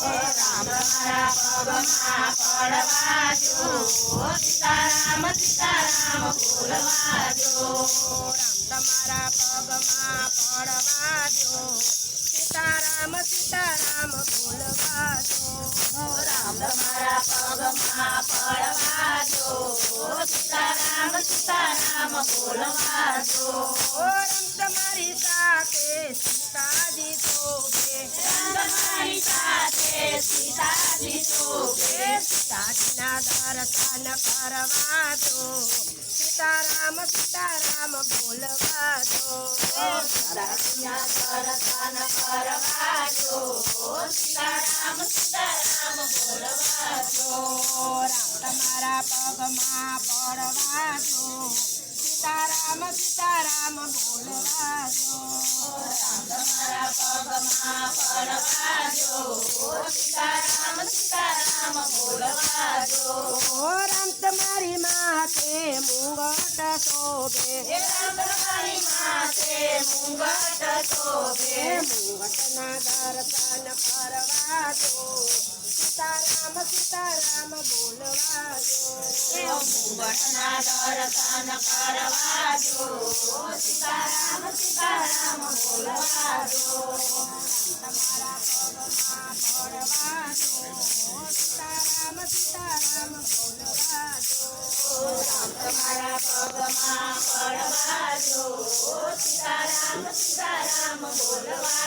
રામ તમારા પગમાં પડવાજો સીતારામ સીતારામ બોલવા જો રામ તમારા પગમાં પડવાજો સીતારામ સીતારામ બોલવા દો રામ તમારા પગમાં પડવા જો સીતારામ સીતારામ બોલવા જો ઓ રામ તમારી સાથે સીતાજીના દર્શન કરવા દો સીતારામ સીતારામ બોલવા દો સીતાજીના દર્શન કરવા દો સીતારામ સીતારામ બોલવા દો તમારા પગમાં પડવા દો સીતારામ સીતારામ બોલવા દો તમારા પગમાં પડવા દો સીતારામ સીતારામ બોલવા જો ઓ રામ તમારી માથે મુંગટ શોભે રામ તમારી માથે મુંગટ શોભે મુંગટના દર્શન કરવા સીતારામ પગમાં પડવા જો સીતારામ સીતારામ બોલવા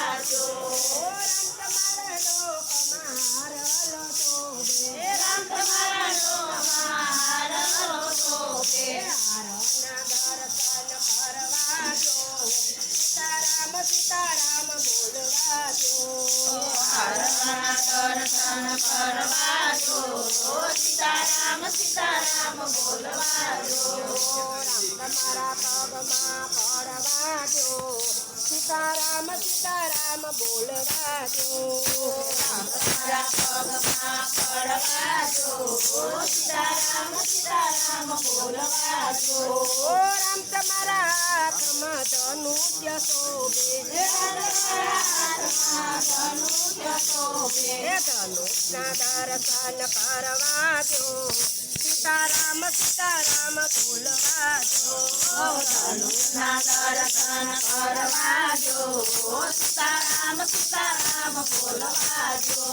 દર્શન કરવા જો સીતારામ સીતારામ બોલવા જો સીતારામ સીતારામ બોલવા રામ તમારા પગમાં પડવા જો સીતારામ સીતારામ બોલવા જો રામ તમારા હાથમાં ધનુષ્ય શોભે. રામ તમારા હાથમાં ધનુષ્ય શોભે હે ધનુષના દર્શન કરવા દો સીતારામ સીતારામ બોલવા દો ધનુષના દર્શન કરવા જો સીતારામ સીતારામ બોલવા જો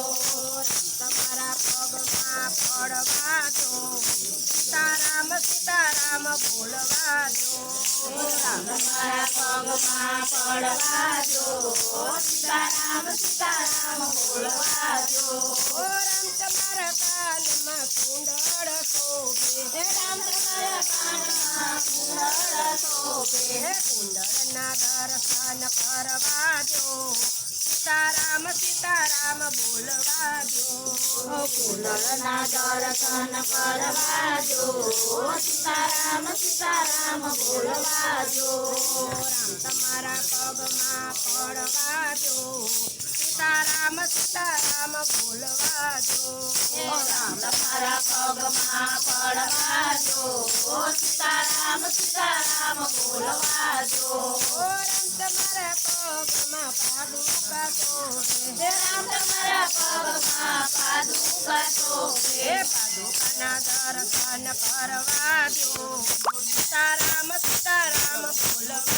તમારા પગમાં પડવા દો સીતારામ સીતારામ બોલવા દો રામ તમારા પગમાં પડવા જો સીતારામ સીતારામ બોલવા જો ઓ રામ તમારા કાનમાં કુંડળ રામ કુંડળના દર્શન કરવા દો સીતારામ સીતારામ બોલવા દો કુંડળના દર્શન કરવા જો સીતારામ સીતારામ બોલવા જો રામ તમારા પગમાં પડવા દો સીતારામ સીતારામ બોલવા દો રામ તમારા પગમાં પડવા જો સીતારામ સીતારામ બોલવા જો રામ તમારા પગમાં પાદુકા શોભે રામ તમારા પગમાં પાદુકા શોભે પાદુકાના દર્શન કરવા દો સીતારામ સીતારામ બોલવા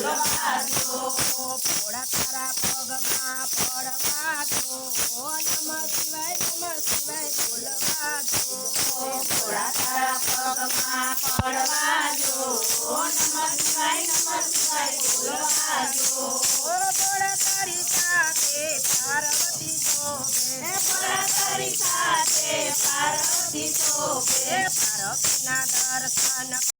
ઓળખાતો થોડા તારા પગમાં પડવાતો નમ શિવાય નમ શિવાય બોલવાતો થોડા તારા પગમાં પડવાજો નમ શિવાય નમ શિવાય બોલવાજો બોળ તારી સાથે પાર્વતી જોગે બોળ તારી સાથે પાર્વતી જોગે પાર્વતીના દર્શન